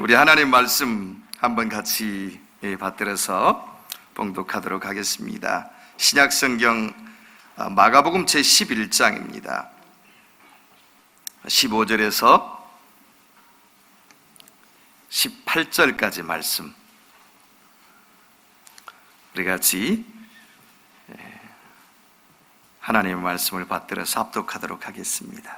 우리 하나님 말씀 한번 같이 예, 받들어서 봉독하도록 하겠습니다. 신약 성경 아, 마가복음 제 11장입니다. 15절에서 18절까지 말씀. 우리 같이 예, 하나님의 말씀을 받들어서 합독하도록 하겠습니다.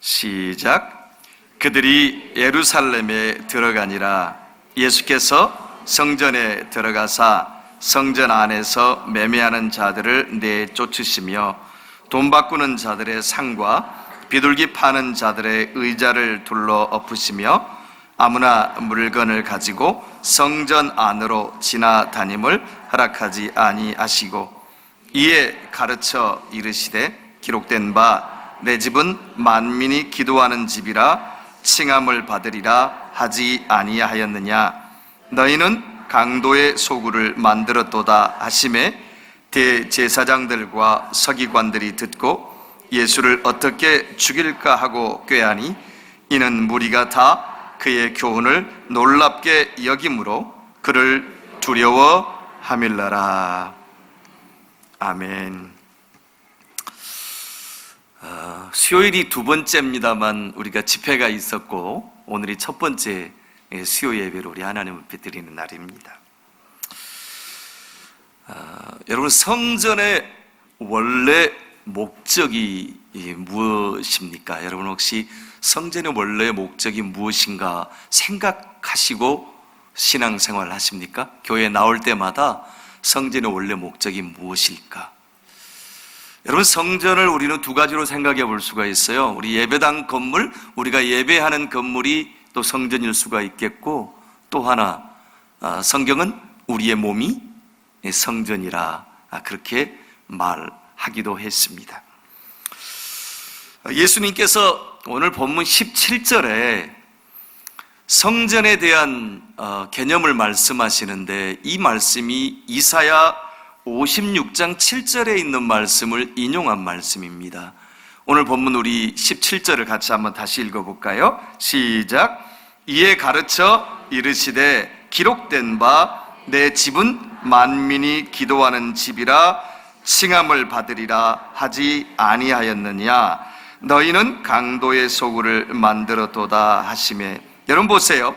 시작. 그들이 예루살렘에 들어가니라 예수께서 성전에 들어가사 성전 안에서 매매하는 자들을 내쫓으시며 돈 바꾸는 자들의 상과 비둘기 파는 자들의 의자를 둘러 엎으시며 아무나 물건을 가지고 성전 안으로 지나다님을 허락하지 아니하시고 이에 가르쳐 이르시되 기록된 바 내 집은 만민이 기도하는 집이라 칭함을 받으리라 하지 아니하였느냐? 너희는 강도의 소굴을 만들었도다 하심에 대제사장들과 서기관들이 듣고 예수를 어떻게 죽일까 하고 꾀하니 이는 무리가 다 그의 교훈을 놀랍게 여김으로 그를 두려워함일라라 아멘. 어, 수요일이 두 번째입니다만 우리가 집회가 있었고 오늘이 첫 번째 예, 수요 예배로 우리 하나님 앞에 드리는 날입니다. 어, 여러분 성전의 원래 목적이 이 무엇입니까? 여러분 혹시 성전의 원래 목적이 무엇인가 생각하시고 신앙생활 하십니까? 교회 나올 때마다 성전의 원래 목적이 무엇일까? 여러분 성전을 우리는 두 가지로 생각해 볼 수가 있어요. 우리 예배당 건물, 우리가 예배하는 건물이 또 성전일 수가 있겠고 또 하나 아, 성경은 우리의 몸이 성전이라 아, 그렇게 말하기도 했습니다. 예수님께서 오늘 본문 17절에 성전에 대한 어, 개념을 말씀하시는데 이 말씀이 이사야 56장 7절에 있는 말씀을 인용한 말씀입니다. 오늘 본문 우리 17절을 같이 한번 다시 읽어볼까요? 시작. 이에 가르쳐 이르시되 기록된 바 내 집은 만민이 기도하는 집이라 칭함을 받으리라 하지 아니하였느냐 너희는 강도의 소굴을 만들었도다 하심에 여러분 보세요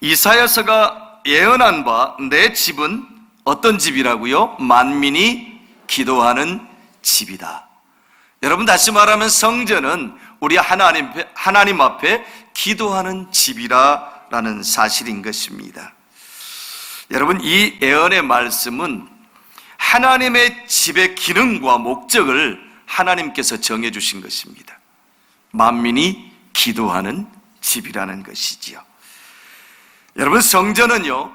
이사야서가 예언한 바 내 집은 어떤 집이라고요? 만민이 기도하는 집이다. 여러분 다시 말하면 성전은 우리 하나님 하나님 앞에 기도하는 집이라라는 사실인 것입니다. 여러분 이 예언의 말씀은 하나님의 집의 기능과 목적을 하나님께서 정해 주신 것입니다. 만민이 기도하는 집이라는 것이지요. 여러분 성전은요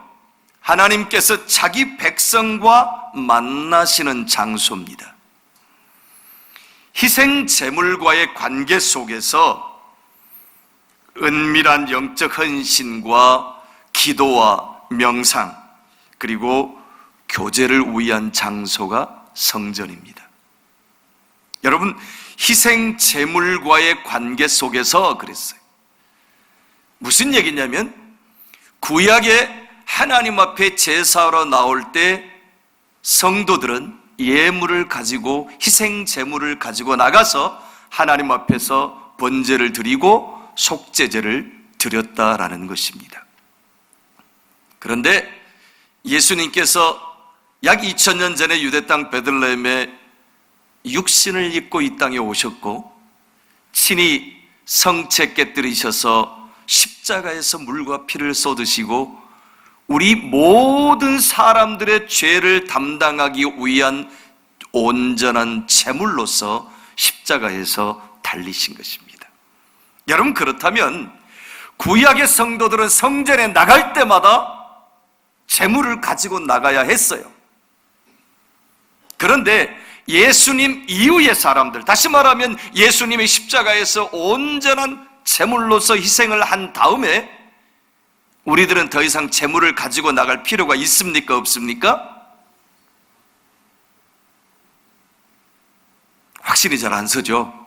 하나님께서 자기 백성과 만나시는 장소입니다. 희생 제물과의 관계 속에서 은밀한 영적 헌신과 기도와 명상 그리고 교제를 위한 장소가 성전입니다. 여러분 희생 제물과의 관계 속에서 그랬어요. 무슨 얘기냐면 구약의 하나님 앞에 제사하러 나올 때 성도들은 예물을 가지고 희생 제물을 가지고 나가서 하나님 앞에서 번제를 드리고 속죄제를 드렸다라는 것입니다. 그런데 예수님께서 약 2000년 전에 유대 땅 베들레헴에 육신을 입고 이 땅에 오셨고 친히 성체 깨뜨리셔서 십자가에서 물과 피를 쏟으시고 우리 모든 사람들의 죄를 담당하기 위한 온전한 제물로서 십자가에서 달리신 것입니다. 여러분 그렇다면 구약의 성도들은 성전에 나갈 때마다 제물을 가지고 나가야 했어요. 그런데 예수님 이후의 사람들, 다시 말하면 예수님의 십자가에서 온전한 제물로서 희생을 한 다음에 우리들은 더 이상 재물을 가지고 나갈 필요가 있습니까? 없습니까? 확실히 잘 안 서죠.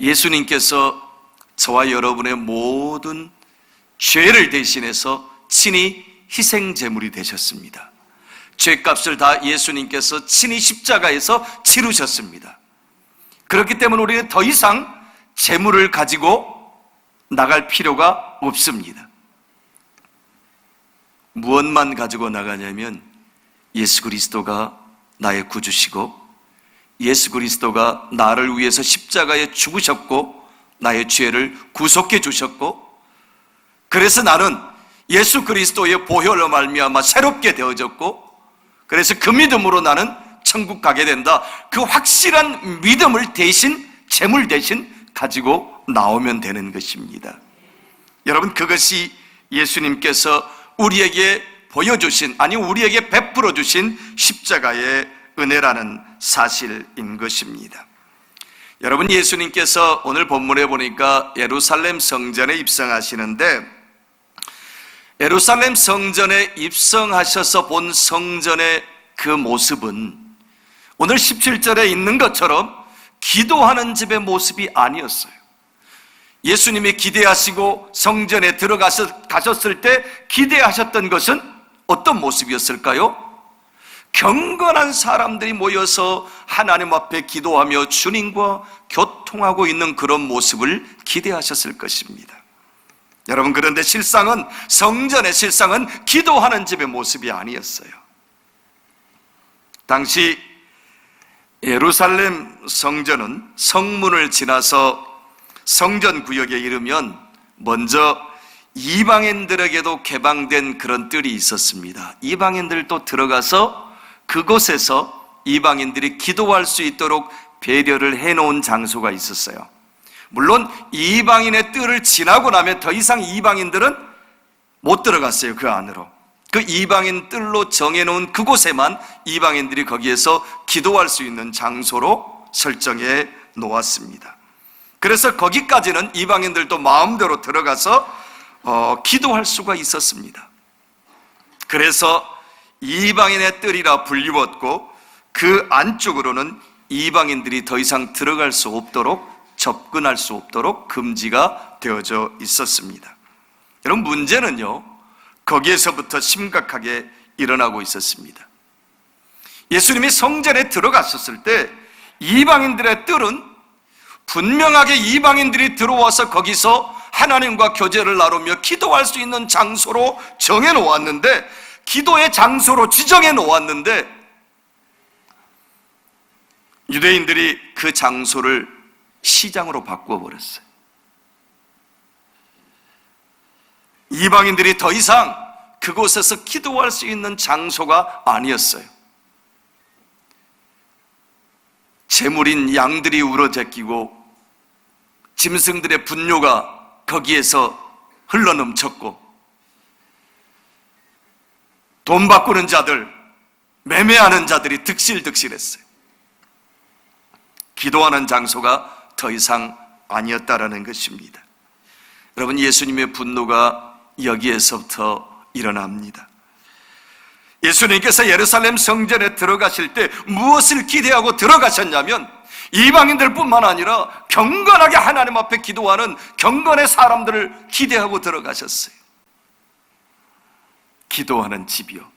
예수님께서 저와 여러분의 모든 죄를 대신해서 친히 희생 제물이 되셨습니다. 죄값을 다 예수님께서 친히 십자가에서 치르셨습니다. 그렇기 때문에 우리는 더 이상 재물을 가지고 나갈 필요가 없습니다. 무엇만 가지고 나가냐면 예수 그리스도가 나의 구주시고 예수 그리스도가 나를 위해서 십자가에 죽으셨고 나의 죄를 구속해 주셨고 그래서 나는 예수 그리스도의 보혈로 말미암아 새롭게 되어졌고 그래서 그 믿음으로 나는 천국 가게 된다. 그 확실한 믿음을 대신 재물 대신 가지고 나오면 되는 것입니다. 여러분 그것이 예수님께서 우리에게 보여주신 아니 우리에게 베풀어 주신 십자가의 은혜라는 사실인 것입니다. 여러분 예수님께서 오늘 본문에 보니까 예루살렘 성전에 입성하시는데 예루살렘 성전에 입성하셔서 본 성전의 그 모습은 오늘 17절에 있는 것처럼 기도하는 집의 모습이 아니었어요. 예수님이 기대하시고 성전에 들어가셨을 때 기대하셨던 것은 어떤 모습이었을까요? 경건한 사람들이 모여서 하나님 앞에 기도하며 주님과 교통하고 있는 그런 모습을 기대하셨을 것입니다. 여러분, 그런데 실상은, 성전의 실상은 기도하는 집의 모습이 아니었어요. 당시 예루살렘 성전은 성문을 지나서 성전 구역에 이르면 먼저 이방인들에게도 개방된 그런 뜰이 있었습니다. 이방인들도 들어가서 그곳에서 이방인들이 기도할 수 있도록 배려를 해놓은 장소가 있었어요. 물론 이방인의 뜰을 지나고 나면 더 이상 이방인들은 못 들어갔어요. 그 안으로. 그 이방인 뜰로 정해놓은 그곳에만 이방인들이 거기에서 기도할 수 있는 장소로 설정해 놓았습니다. 그래서 거기까지는 이방인들도 마음대로 들어가서 어, 기도할 수가 있었습니다. 그래서 이방인의 뜰이라 불리웠고 그 안쪽으로는 이방인들이 더 이상 들어갈 수 없도록 접근할 수 없도록 금지가 되어져 있었습니다. 여러분 문제는요. 거기에서부터 심각하게 일어나고 있었습니다. 예수님이 성전에 들어갔었을 때 이방인들의 뜰은 분명하게 이방인들이 들어와서 거기서 하나님과 교제를 나누며 기도할 수 있는 장소로 정해 놓았는데 기도의 장소로 지정해 놓았는데 유대인들이 그 장소를 시장으로 바꾸어 버렸어요. 이방인들이 더 이상 그곳에서 기도할 수 있는 장소가 아니었어요. 재물인 양들이 울어제끼고 짐승들의 분뇨가 거기에서 흘러넘쳤고 돈 바꾸는 자들, 매매하는 자들이 득실득실했어요. 기도하는 장소가 더 이상 아니었다라는 것입니다. 여러분 예수님의 분노가 여기에서부터 일어납니다. 예수님께서 예루살렘 성전에 들어가실 때 무엇을 기대하고 들어가셨냐면 이방인들 뿐만 아니라 경건하게 하나님 앞에 기도하는 경건의 사람들을 기대하고 들어가셨어요. 기도하는 집이요.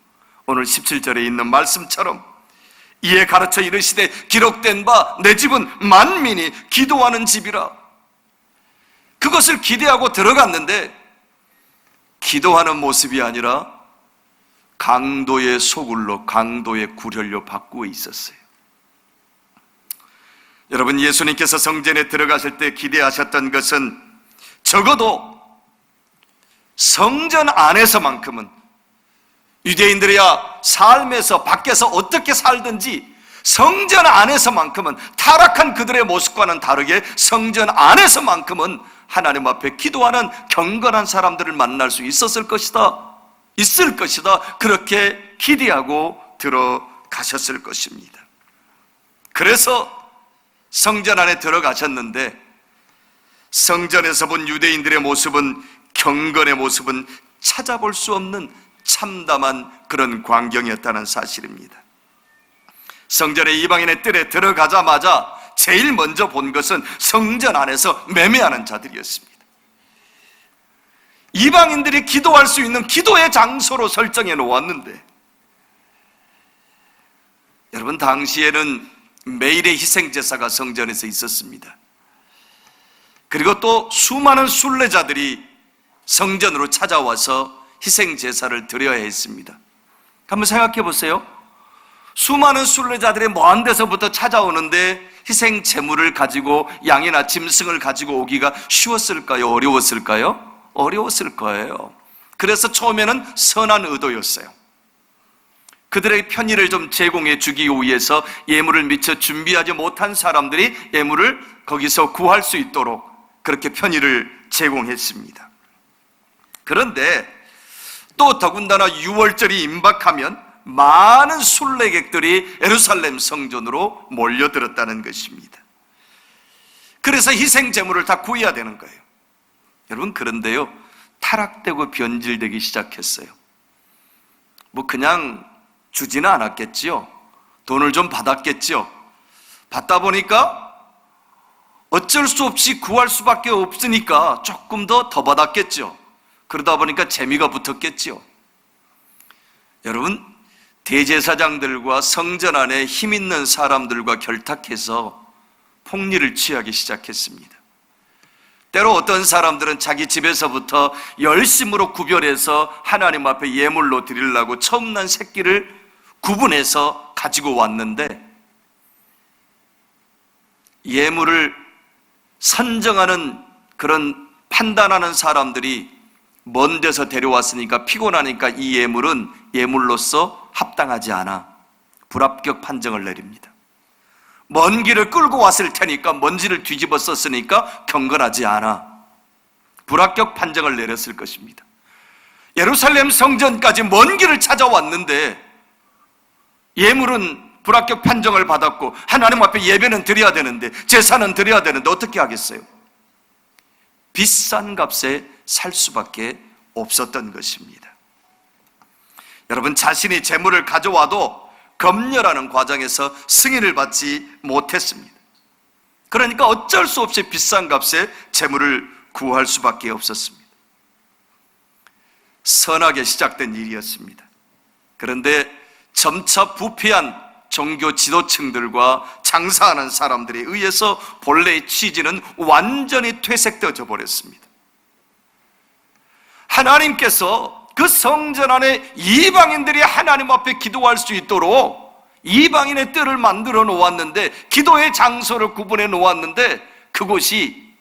오늘 17절에 있는 말씀처럼 이에 가르쳐 이르시되 기록된 바 내 집은 만민이 기도하는 집이라. 그것을 기대하고 들어갔는데 기도하는 모습이 아니라 강도의 소굴로 강도의 구혈로 바꾸어 있었어요. 여러분 예수님께서 성전에 들어가실 때 기대하셨던 것은 적어도 성전 안에서만큼은 유대인들이야 삶에서 밖에서 어떻게 살든지 성전 안에서만큼은 타락한 그들의 모습과는 다르게 성전 안에서만큼은 하나님 앞에 기도하는 경건한 사람들을 만날 수 있었을 것이다. 있을 것이다. 그렇게 기대하고 들어가셨을 것입니다. 그래서 성전 안에 들어가셨는데 성전에서 본 유대인들의 모습은 경건의 모습은 찾아볼 수 없는 참담한 그런 광경이었다는 사실입니다. 성전의 이방인의 뜰에 들어가자마자 제일 먼저 본 것은 성전 안에서 매매하는 자들이었습니다. 이방인들이 기도할 수 있는 기도의 장소로 설정해 놓았는데 여러분 당시에는 매일의 희생제사가 성전에서 있었습니다. 그리고 또 수많은 순례자들이 성전으로 찾아와서 희생 제사를 드려야 했습니다. 한번 생각해 보세요. 수많은 순례자들이 먼 데서부터 찾아오는데 희생 제물을 가지고 양이나 짐승을 가지고 오기가 쉬웠을까요? 어려웠을까요? 어려웠을 거예요. 그래서 처음에는 선한 의도였어요. 그들의 편의를 좀 제공해 주기 위해서 예물을 미처 준비하지 못한 사람들이 예물을 거기서 구할 수 있도록 그렇게 편의를 제공했습니다. 그런데 또 더군다나 6월절이 임박하면 많은 순례객들이 예루살렘 성전으로 몰려들었다는 것입니다. 그래서 희생 제물을 다 구해야 되는 거예요. 여러분 그런데요. 타락되고 변질되기 시작했어요. 뭐 그냥 주지는 않았겠지요. 돈을 좀 받았겠지요. 받다 보니까 어쩔 수 없이 구할 수밖에 없으니까 조금 더 더 받았겠죠. 그러다 보니까 재미가 붙었겠지요. 여러분, 대제사장들과 성전 안에 힘 있는 사람들과 결탁해서 폭리를 취하기 시작했습니다. 때로 어떤 사람들은 자기 집에서부터 열심으로 구별해서 하나님 앞에 예물로 드리려고 처음 난 새끼를 구분해서 가지고 왔는데 예물을 선정하는 그런 판단하는 사람들이 먼 데서 데려왔으니까 피곤하니까 이 예물은 예물로서 합당하지 않아 불합격 판정을 내립니다. 먼 길을 끌고 왔을 테니까 먼지를 뒤집어 썼으니까 경건하지 않아 불합격 판정을 내렸을 것입니다. 예루살렘 성전까지 먼 길을 찾아왔는데 예물은 불합격 판정을 받았고 하나님 앞에 예배는 드려야 되는데 제사는 드려야 되는데 어떻게 하겠어요? 비싼 값에 살 수밖에 없었던 것입니다. 여러분 자신이 재물을 가져와도 검열하는 과정에서 승인을 받지 못했습니다. 그러니까 어쩔 수 없이 비싼 값에 재물을 구할 수밖에 없었습니다. 선하게 시작된 일이었습니다. 그런데 점차 부패한 종교 지도층들과 장사하는 사람들에 의해서 본래의 취지는 완전히 퇴색되어 버렸습니다. 하나님께서 그 성전 안에 이방인들이 하나님 앞에 기도할 수 있도록 이방인의 뜰을 만들어 놓았는데 기도의 장소를 구분해 놓았는데 그곳이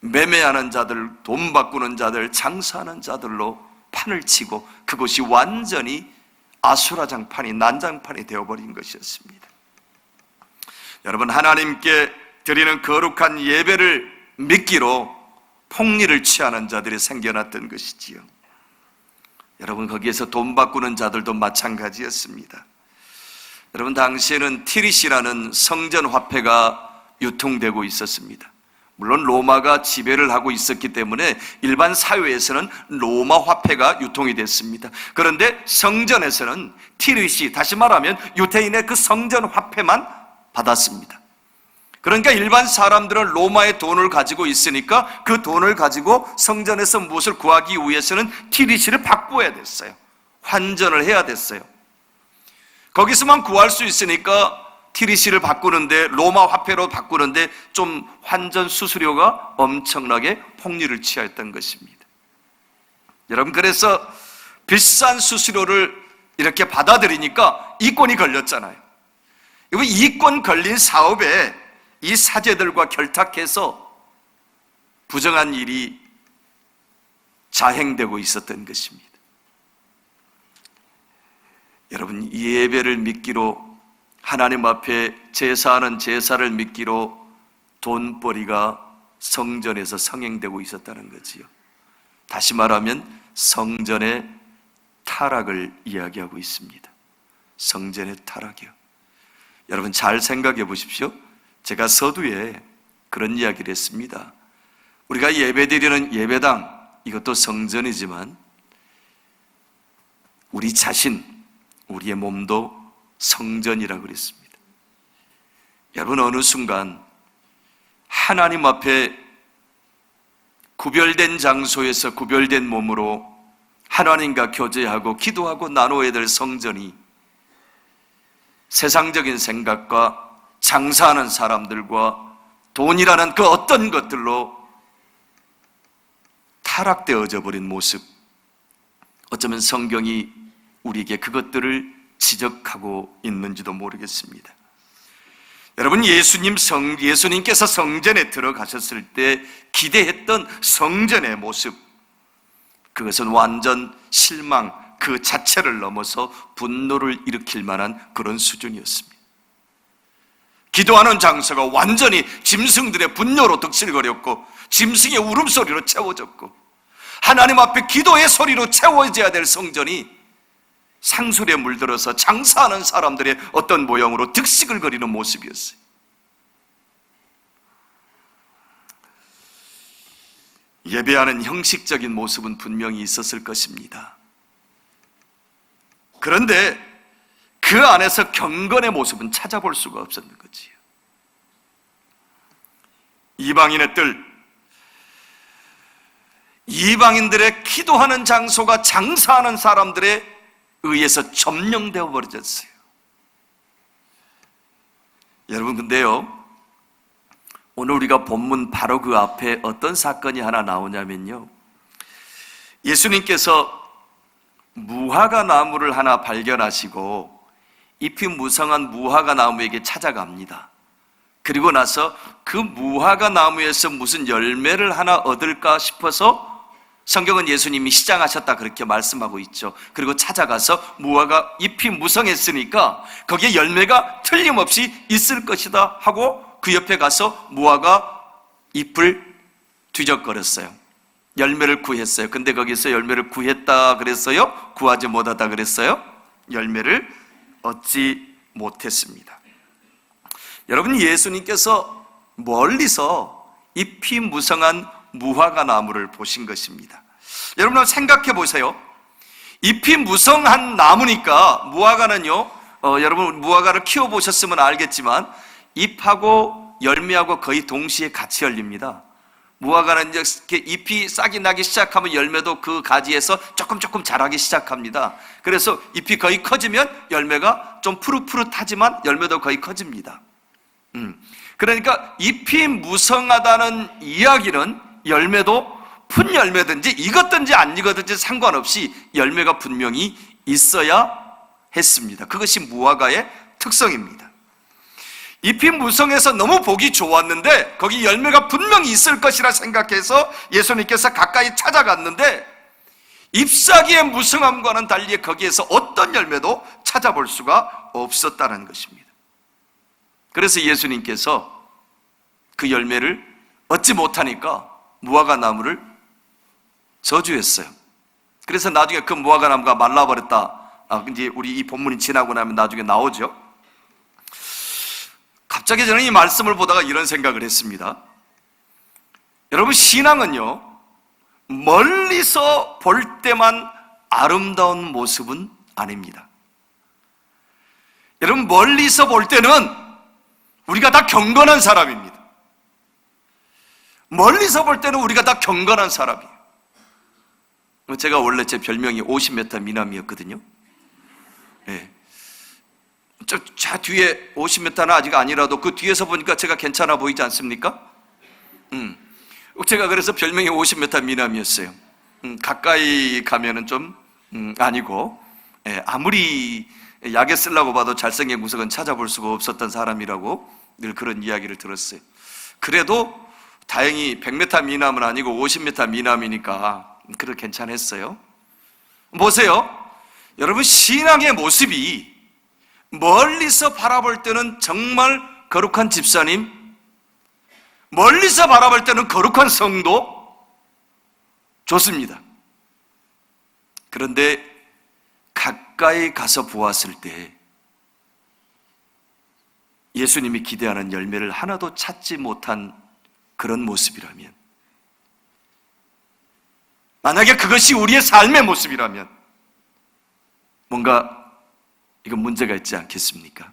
매매하는 자들, 돈 바꾸는 자들, 장사하는 자들로 판을 치고 그곳이 완전히 아수라 장판이 난장판이 되어버린 것이었습니다. 여러분 하나님께 드리는 거룩한 예배를 믿기로 폭리를 취하는 자들이 생겨났던 것이지요. 여러분 거기에서 돈 바꾸는 자들도 마찬가지였습니다. 여러분 당시에는 티리시라는 성전 화폐가 유통되고 있었습니다. 물론 로마가 지배를 하고 있었기 때문에 일반 사회에서는 로마 화폐가 유통이 됐습니다. 그런데 성전에서는 티리시 다시 말하면 유태인의 그 성전 화폐만 받았습니다. 그러니까 일반 사람들은 로마의 돈을 가지고 있으니까 그 돈을 가지고 성전에서 무엇을 구하기 위해서는 티리시를 바꿔야 됐어요. 환전을 해야 됐어요. 거기서만 구할 수 있으니까 티리시를 바꾸는데 로마 화폐로 바꾸는데 좀 환전 수수료가 엄청나게 폭리를 취하였던 것입니다. 여러분 그래서 비싼 수수료를 이렇게 받아들이니까 이권이 걸렸잖아요. 이거 이권 걸린 사업에 이 사제들과 결탁해서 부정한 일이 자행되고 있었던 것입니다. 여러분 예배를 믿기로 하나님 앞에 제사하는 제사를 믿기로 돈벌이가 성전에서 성행되고 있었다는 거지요. 다시 말하면 성전의 타락을 이야기하고 있습니다. 성전의 타락이요. 여러분 잘 생각해 보십시오. 제가 서두에 그런 이야기를 했습니다. 우리가 예배드리는 예배당 이것도 성전이지만 우리 자신, 우리의 몸도 성전이라고 그랬습니다. 여러분, 어느 순간 하나님 앞에 구별된 장소에서 구별된 몸으로 하나님과 교제하고 기도하고 나누어야 될 성전이 세상적인 생각과 장사하는 사람들과 돈이라는 그 어떤 것들로 타락되어져 버린 모습. 어쩌면 성경이 우리에게 그것들을 지적하고 있는지도 모르겠습니다. 여러분 예수님 성 예수님께서 성전에 들어가셨을 때 기대했던 성전의 모습 그것은 완전 실망 그 자체를 넘어서 분노를 일으킬 만한 그런 수준이었습니다. 기도하는 장소가 완전히 짐승들의 분노로 득실거렸고 짐승의 울음소리로 채워졌고 하나님 앞에 기도의 소리로 채워져야 될 성전이 상술에 물들어서 장사하는 사람들의 어떤 모형으로 득식을 거리는 모습이었어요. 예배하는 형식적인 모습은 분명히 있었을 것입니다. 그런데 그 안에서 경건의 모습은 찾아볼 수가 없었는 거지요. 이방인의 뜰, 이방인들의 기도하는 장소가 장사하는 사람들의 의해서 점령되어 버려졌어요. 여러분, 근데요, 오늘 우리가 본문 바로 그 앞에 어떤 사건이 하나 나오냐면요. 예수님께서 무화과 나무를 하나 발견하시고 잎이 무성한 무화과 나무에게 찾아갑니다. 그리고 나서 그 무화과 나무에서 무슨 열매를 하나 얻을까 싶어서 성경은 예수님이 시장하셨다 그렇게 말씀하고 있죠. 그리고 찾아가서 무화과 잎이 무성했으니까 거기에 열매가 틀림없이 있을 것이다 하고 그 옆에 가서 무화과 잎을 뒤적거렸어요. 열매를 구했어요. 근데 거기서 열매를 구했다 그랬어요? 구하지 못하다 그랬어요? 열매를 얻지 못했습니다. 여러분 예수님께서 멀리서 잎이 무성한 무화과 나무를 보신 것입니다. 여러분 생각해 보세요. 잎이 무성한 나무니까 무화과는요. 어, 여러분 무화과를 키워 보셨으면 알겠지만 잎하고 열매하고 거의 동시에 같이 열립니다. 무화과는 이제 잎이 싹이 나기 시작하면 열매도 그 가지에서 조금 조금 자라기 시작합니다. 그래서 잎이 거의 커지면 열매가 좀 푸릇푸릇하지만 열매도 거의 커집니다. 음. 그러니까 잎이 무성하다는 이야기는 열매도 푼 열매든지 익었든지 안 익었든지 상관없이 열매가 분명히 있어야 했습니다. 그것이 무화과의 특성입니다. 잎이 무성해서 너무 보기 좋았는데 거기 열매가 분명히 있을 것이라 생각해서 예수님께서 가까이 찾아갔는데 잎사귀의 무성함과는 달리 거기에서 어떤 열매도 찾아볼 수가 없었다는 것입니다. 그래서 예수님께서 그 열매를 얻지 못하니까 무화과 나무를 저주했어요. 그래서 나중에 그 무화과 나무가 말라버렸다. 아, 이제 우리 이 본문이 지나고 나면 나중에 나오죠. 갑자기 저는 이 말씀을 보다가 이런 생각을 했습니다. 여러분, 신앙은요, 멀리서 볼 때만 아름다운 모습은 아닙니다. 여러분, 멀리서 볼 때는 우리가 다 경건한 사람입니다. 멀리서 볼 때는 우리가 다 경건한 사람이에요. 제가 원래 제 별명이 50m 미남이었거든요. 네. 저, 저 뒤에 50m는 아직 아니라도 그 뒤에서 보니까 제가 괜찮아 보이지 않습니까? 음. 제가 그래서 별명이 50m 미남이었어요. 음, 가까이 가면은 좀, 음, 아니고, 예, 아무리 약에 쓰려고 봐도 잘생긴 구석은 찾아볼 수가 없었던 사람이라고 늘 그런 이야기를 들었어요. 그래도 다행히 100m 미남은 아니고 50m 미남이니까 그래 괜찮았어요. 보세요. 여러분, 신앙의 모습이 멀리서 바라볼 때는 정말 거룩한 집사님, 멀리서 바라볼 때는 거룩한 성도, 좋습니다. 그런데 가까이 가서 보았을 때 예수님이 기대하는 열매를 하나도 찾지 못한 그런 모습이라면 만약에 그것이 우리의 삶의 모습이라면 뭔가 이건 문제가 있지 않겠습니까?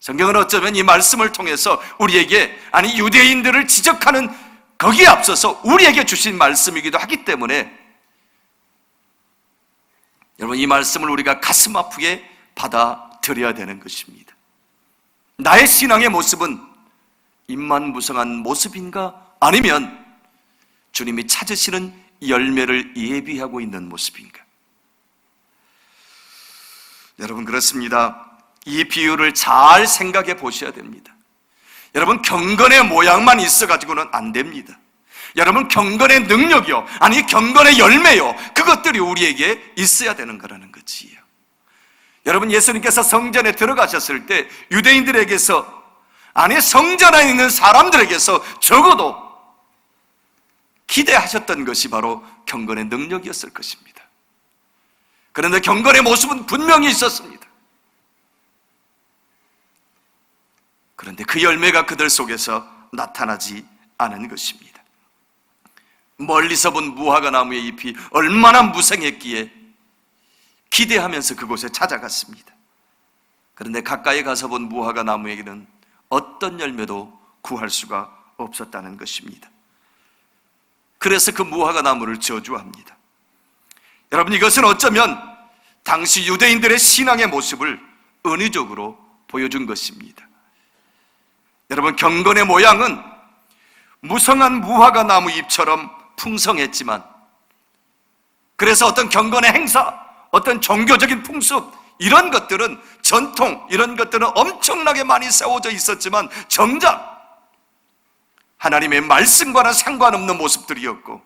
성경은 어쩌면 이 말씀을 통해서 우리에게 아니 유대인들을 지적하는 거기에 앞서서 우리에게 주신 말씀이기도 하기 때문에 여러분 이 말씀을 우리가 가슴 아프게 받아들여야 되는 것입니다. 나의 신앙의 모습은 입만 무성한 모습인가 아니면 주님이 찾으시는 열매를 예비하고 있는 모습인가? 여러분 그렇습니다. 이 비유를 잘 생각해 보셔야 됩니다. 여러분 경건의 모양만 있어 가지고는 안 됩니다. 여러분 경건의 능력이요 아니 경건의 열매요 그것들이 우리에게 있어야 되는 거라는 거지요. 여러분 예수님께서 성전에 들어가셨을 때 유대인들에게서 아니 성전 안에 있는 사람들에게서 적어도 기대하셨던 것이 바로 경건의 능력이었을 것입니다. 그런데 경건의 모습은 분명히 있었습니다. 그런데 그 열매가 그들 속에서 나타나지 않은 것입니다. 멀리서 본 무화과 나무의 잎이 얼마나 무성했기에 기대하면서 그곳에 찾아갔습니다. 그런데 가까이 가서 본 무화과 나무에게는 어떤 열매도 구할 수가 없었다는 것입니다. 그래서 그 무화과 나무를 저주합니다. 여러분 이것은 어쩌면 당시 유대인들의 신앙의 모습을 은유적으로 보여준 것입니다. 여러분 경건의 모양은 무성한 무화과 나무 잎처럼 풍성했지만 그래서 어떤 경건의 행사, 어떤 종교적인 풍습 이런 것들은 전통 이런 것들은 엄청나게 많이 세워져 있었지만 정작 하나님의 말씀과는 상관없는 모습들이었고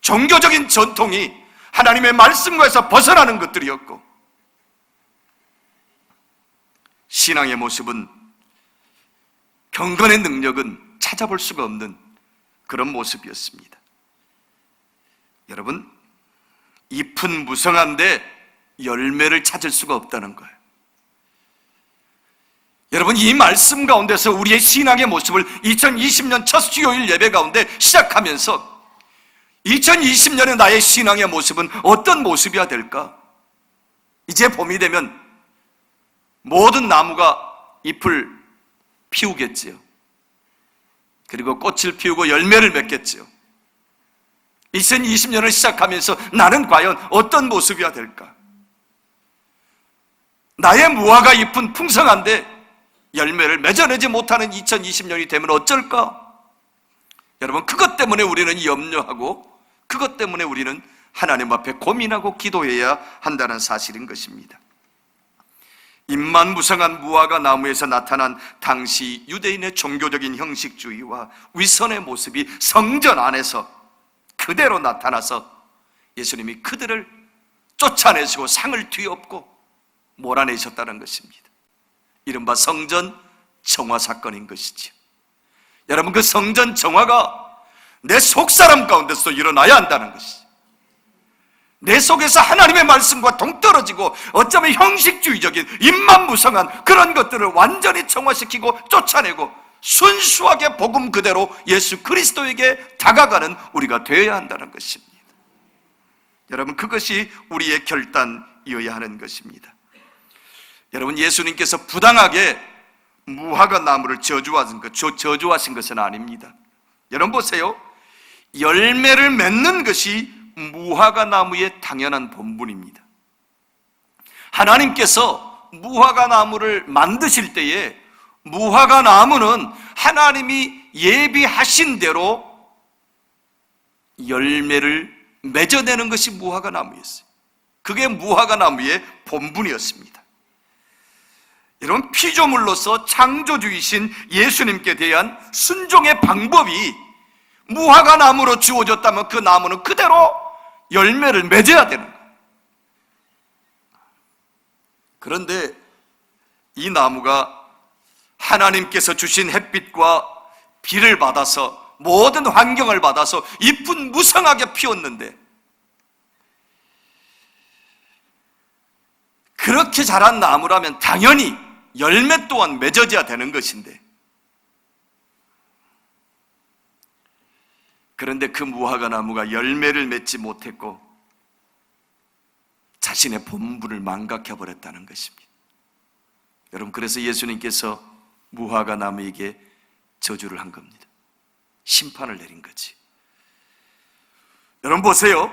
종교적인 전통이 하나님의 말씀과에서 벗어나는 것들이었고 신앙의 모습은 경건의 능력은 찾아볼 수가 없는 그런 모습이었습니다. 여러분, 잎은 무성한데 열매를 찾을 수가 없다는 거예요. 여러분, 이 말씀 가운데서 우리의 신앙의 모습을 2020년 첫 수요일 예배 가운데 시작하면서 2020년의 나의 신앙의 모습은 어떤 모습이어야 될까? 이제 봄이 되면 모든 나무가 잎을 피우겠지요. 그리고 꽃을 피우고 열매를 맺겠지요. 2020년을 시작하면서 나는 과연 어떤 모습이어야 될까? 나의 무화과 잎은 풍성한데 열매를 맺어내지 못하는 2020년이 되면 어쩔까? 여러분, 그것 때문에 우리는 염려하고 그것 때문에 우리는 하나님 앞에 고민하고 기도해야 한다는 사실인 것입니다. 입만 무성한 무화과 나무에서 나타난 당시 유대인의 종교적인 형식주의와 위선의 모습이 성전 안에서 그대로 나타나서 예수님이 그들을 쫓아내시고 상을 뒤엎고 몰아내셨다는 것입니다. 이른바 성전 정화 사건인 것이지요. 여러분 그 성전 정화가 내 속사람 가운데서 일어나야 한다는 것이죠. 내 속에서 하나님의 말씀과 동떨어지고 어쩌면 형식주의적인 입만 무성한 그런 것들을 완전히 정화시키고 쫓아내고 순수하게 복음 그대로 예수 그리스도에게 다가가는 우리가 되어야 한다는 것입니다. 여러분 그것이 우리의 결단이어야 하는 것입니다. 여러분 예수님께서 부당하게 무화과 나무를 저주하신 것, 저주하신 것은 아닙니다. 여러분 보세요. 열매를 맺는 것이 무화과 나무의 당연한 본분입니다. 하나님께서 무화과 나무를 만드실 때에 무화과 나무는 하나님이 예비하신 대로 열매를 맺어내는 것이 무화과 나무였어요. 그게 무화과 나무의 본분이었습니다. 여러분, 피조물로서 창조주이신 예수님께 대한 순종의 방법이 무화과 나무로 주어졌다면 그 나무는 그대로 열매를 맺어야 되는 거예요. 그런데 이 나무가 하나님께서 주신 햇빛과 비를 받아서 모든 환경을 받아서 이쁜 무성하게 피웠는데 그렇게 자란 나무라면 당연히 열매 또한 맺어져야 되는 것인데 그런데 그 무화과 나무가 열매를 맺지 못했고 자신의 본분을 망각해 버렸다는 것입니다. 여러분 그래서 예수님께서 무화과 나무에게 저주를 한 겁니다. 심판을 내린 거지. 여러분 보세요.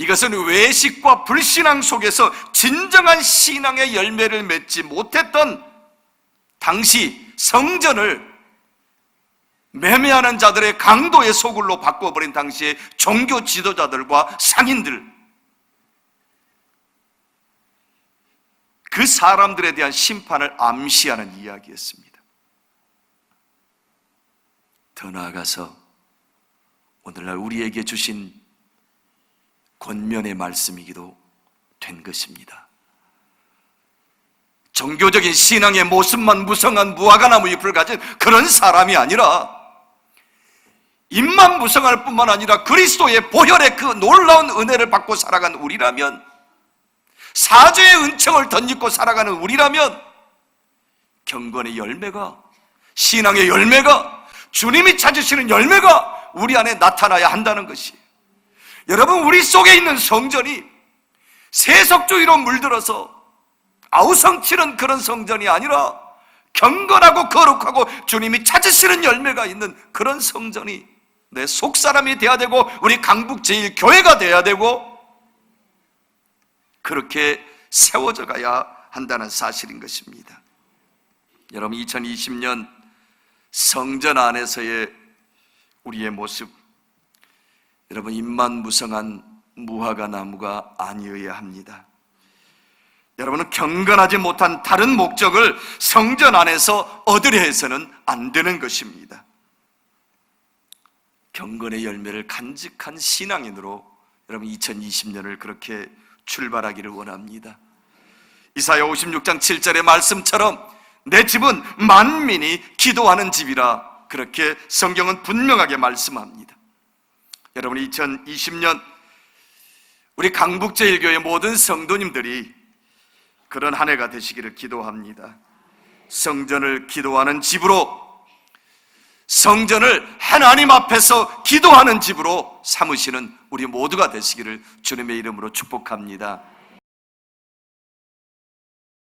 이것은 외식과 불신앙 속에서 진정한 신앙의 열매를 맺지 못했던 당시 성전을 매매하는 자들의 강도의 소굴로 바꿔버린 당시의 종교 지도자들과 상인들 그 사람들에 대한 심판을 암시하는 이야기였습니다. 더 나아가서 오늘날 우리에게 주신 권면의 말씀이기도 된 것입니다. 종교적인 신앙의 모습만 무성한 무화과나무 잎을 가진 그런 사람이 아니라 입만 무성할 뿐만 아니라 그리스도의 보혈의 그 놀라운 은혜를 받고 살아간 우리라면 사죄의 은총을 덧입고 살아가는 우리라면 경건의 열매가 신앙의 열매가 주님이 찾으시는 열매가 우리 안에 나타나야 한다는 것이 여러분 우리 속에 있는 성전이 세속주의로 물들어서 아우성치는 그런 성전이 아니라 경건하고 거룩하고 주님이 찾으시는 열매가 있는 그런 성전이 내 속사람이 돼야 되고 우리 강북 제1교회가 돼야 되고 그렇게 세워져 가야 한다는 사실인 것입니다. 여러분 2020년 성전 안에서의 우리의 모습 여러분 입만 무성한 무화과 나무가 아니어야 합니다. 여러분은 경건하지 못한 다른 목적을 성전 안에서 얻으려 해서는 안 되는 것입니다. 경건의 열매를 간직한 신앙인으로 여러분 2020년을 그렇게 출발하기를 원합니다. 이사야 56장 7절의 말씀처럼 내 집은 만민이 기도하는 집이라 그렇게 성경은 분명하게 말씀합니다. 여러분 2020년 우리 강북제일교회 모든 성도님들이 그런 한 해가 되시기를 기도합니다. 성전을 기도하는 집으로 성전을 하나님 앞에서 기도하는 집으로 삼으시는 우리 모두가 되시기를 주님의 이름으로 축복합니다.